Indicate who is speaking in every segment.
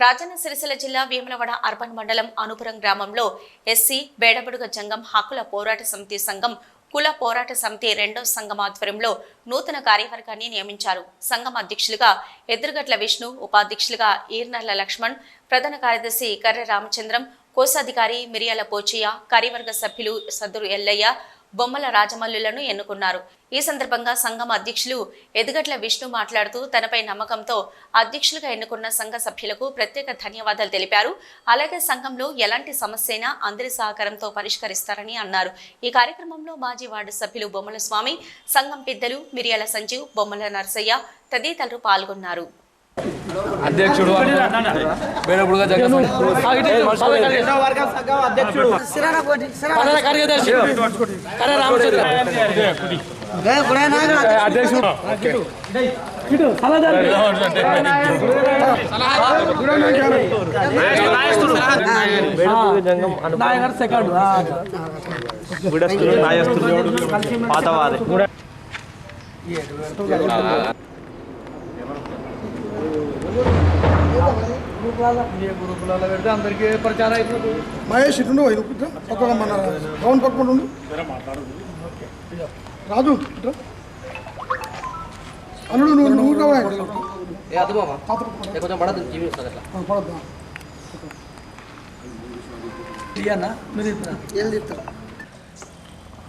Speaker 1: రాజన్న సిరిసిల్ల జిల్లా వేములవాడ అర్బన్ మండలం అనుపురం గ్రామంలో ఎస్సీ బేడబడుగ జంగం హక్కుల పోరాట సమితి సంఘం కుల పోరాట సమితి రెండో సంఘం ఆధ్వర్యంలో నూతన కార్యవర్గాన్ని నియమించారు. సంఘం అధ్యక్షులుగా ఎదురుగట్ల విష్ణు ఉపాధ్యక్షులుగా ఈర్నర్ల లక్ష్మణ్ ప్రధాన కార్యదర్శి కర్ర రామచంద్రం కోశాధికారి మిరియాల పోచయ్య కార్యవర్గ సభ్యులు సద్దురు ఎల్లయ్య బొమ్మల రాజమల్లులను ఎన్నుకున్నారు. ఈ సందర్భంగా సంఘం అధ్యక్షులు ఎదుగట్ల విష్ణు మాట్లాడుతూ తనపై నమ్మకంతో అధ్యక్షులుగా ఎన్నుకున్న సంఘ సభ్యులకు ప్రత్యేక ధన్యవాదాలు తెలిపారు. అలాగే సంఘంలో ఎలాంటి సమస్య అయినా అందరి సహకారంతో పరిష్కరిస్తారని అన్నారు. ఈ కార్యక్రమంలో మాజీ వార్డు సభ్యులు బొమ్మల స్వామి సంఘం పెద్దలు మిరియాల సంజీవ్ బొమ్మల నర్సయ్య తదితరులు పాల్గొన్నారు.
Speaker 2: అధ్యక్షుడు కార్యదర్శి రామచంద్ర అధ్యక్షుడు నాయగారు సెకండ్
Speaker 3: పాతవారి
Speaker 2: గ్రూపులలో పెడితే అందరికీ ప్రచారం అయిపోతుంది
Speaker 4: మహేష్ ఇటు ఒక మన పవన్ పక్కన ఉండు. రాజు ఇటు. అల్లుడు నువ్వు నువ్వు
Speaker 3: కొంచెం పడదు అట్లా.
Speaker 4: పడద్దా?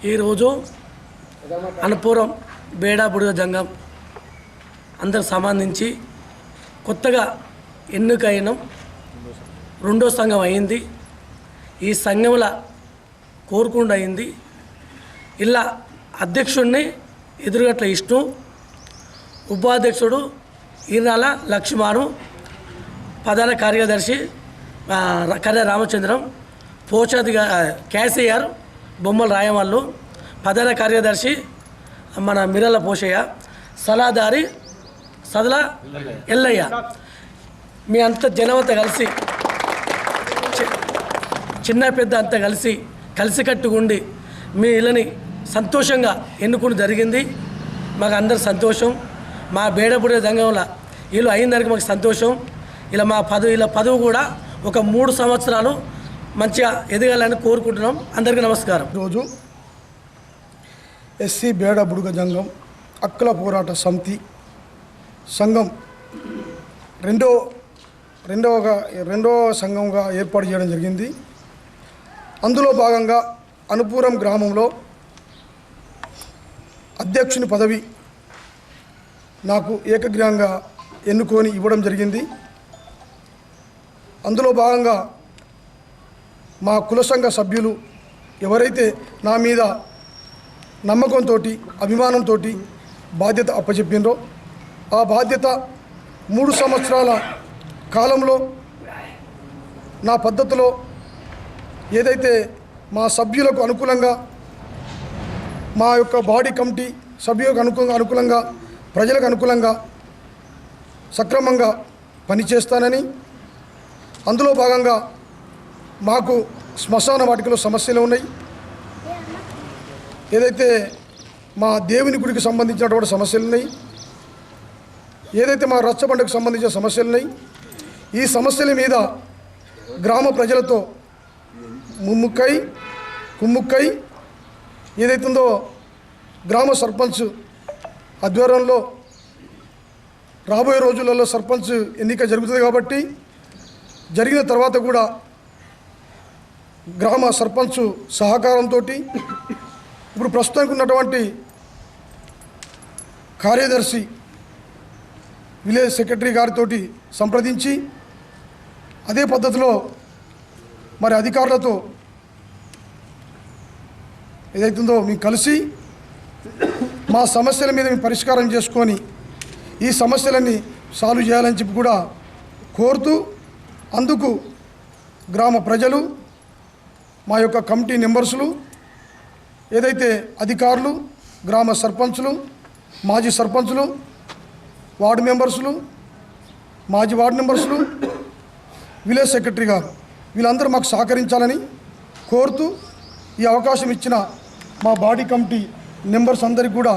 Speaker 2: ఈరోజు అన్నపురం బేడా బుడుగ జంగం అందరికి సంబంధించి కొత్తగా ఎన్నికైన రెండో సంఘం అయింది. ఈ సంఘంలో కోరుకుండా అయింది. ఇలా అధ్యక్షుడిని ఎదురుగట్ల ఇష్టం ఉపాధ్యక్షుడు ఈనాల లక్ష్మాను ప్రధాన కార్యదర్శి కర్ర రామచంద్రం పోచాది కేసీఆర్ బొమ్మల రాయమల్లు ప్రధాన కార్యదర్శి మన మిరల పోషయ్య సలహాదారి సదల? ఎల్లయ్య మీ అంత జనమంతా కలిసి చిన్న పెద్ద అంతా కలిసి కలిసి ఉండి మీ ఇళ్ళని సంతోషంగా ఎన్నుకుని జరిగింది. మాకు అందరు సంతోషం. మా బేడపుడే దంగంలో వీళ్ళు అయిన మాకు సంతోషం. ఇలా మా పదవి ఇలా పదవి కూడా ఒక మూడు సంవత్సరాలు మంచిగా ఎదగాలని కోరుకుంటున్నాం. అందరికీ నమస్కారం.
Speaker 4: ఈరోజు ఎస్సీ బేడ బుడుగ జంగం అక్కల పోరాట సమితి సంఘం రెండో రెండవగా రెండవ సంఘంగా ఏర్పాటు చేయడం జరిగింది. అందులో భాగంగా అనుపూరం గ్రామంలో అధ్యక్షుని పదవి నాకు ఏకగ్రీవంగా ఎన్నుకొని ఇవ్వడం జరిగింది. అందులో భాగంగా మా కుల సంఘ సభ్యులు ఎవరైతే నా మీద నమ్మకంతో అభిమానంతో బాధ్యత అప్పచెప్పిండ్రో ఆ బాధ్యత మూడు సంవత్సరాల కాలంలో నా పద్ధతిలో ఏదైతే మా సభ్యులకు అనుకూలంగా మా యొక్క బాడీ కమిటీ సభ్యులకు అనుకూ అనుకూలంగా ప్రజలకు అనుకూలంగా సక్రమంగా పనిచేస్తానని అందులో భాగంగా మాకు శ్మశాన వాటికలో సమస్యలు ఉన్నాయి. ఏదైతే మా దేవుని గుడికి సంబంధించినటువంటి సమస్యలు ఉన్నాయి ఏదైతే మా రచ్చబండకు సంబంధించిన సమస్యలు ఉన్నాయి ఈ సమస్యల మీద గ్రామ ప్రజలతో ముమ్ముక్కై కుమ్ముక్కై ఏదైతుందో గ్రామ సర్పంచ్ ఆధ్వర్యంలో రాబోయే రోజులలో సర్పంచ్ ఎన్నిక జరుగుతుంది కాబట్టి జరిగిన తర్వాత కూడా గ్రామ సర్పంచ్ సహకారంతో ఇప్పుడు ప్రస్తుతానికి ఉన్నటువంటి కార్యదర్శి విలేజ్ సెక్రటరీ గారితో సంప్రదించి అదే పద్ధతిలో మరి అధికారులతో ఏదైతుందో మేము కలిసి మా సమస్యల మీద మేము పరిష్కారం చేసుకొని ఈ సమస్యలన్నీ సాల్వ్ చేయాలని చెప్పి కూడా కోరుతూ అందుకు గ్రామ ప్రజలు మా యొక్క కమిటీ మెంబర్సులు ఏదైతే అధికారులు గ్రామ సర్పంచులు మాజీ సర్పంచులు వార్డు మెంబర్స్లు మాజీ వార్డు మెంబర్స్లు విలేజ్ సెక్రటరీ గారు వీళ్ళందరూ మాకు సహకరించాలని కోరుతూ ఈ అవకాశం ఇచ్చిన మా బాడీ కమిటీ మెంబర్స్ అందరికి కూడా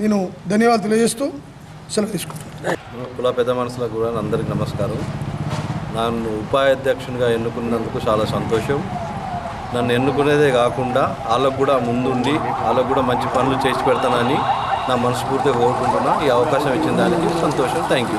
Speaker 4: నేను ధన్యవాదాలు తెలియజేస్తూ సెలవు తీసుకుంటాను
Speaker 5: కుల పెద్ద మనసులకు కూడా అందరికీ నమస్కారం. నన్ను ఉపాధ్యక్షునిగా ఎన్నుకున్నందుకు చాలా సంతోషం. నన్ను ఎన్నుకునేదే కాకుండా వాళ్ళకు కూడా ముందుండి వాళ్ళకు కూడా మంచి పనులు చేసి పెడతానని నా మనస్ఫూర్తిగా కోరుకుంటున్నాను ఈ అవకాశం ఇచ్చిన దానికి సంతోషం. Thank you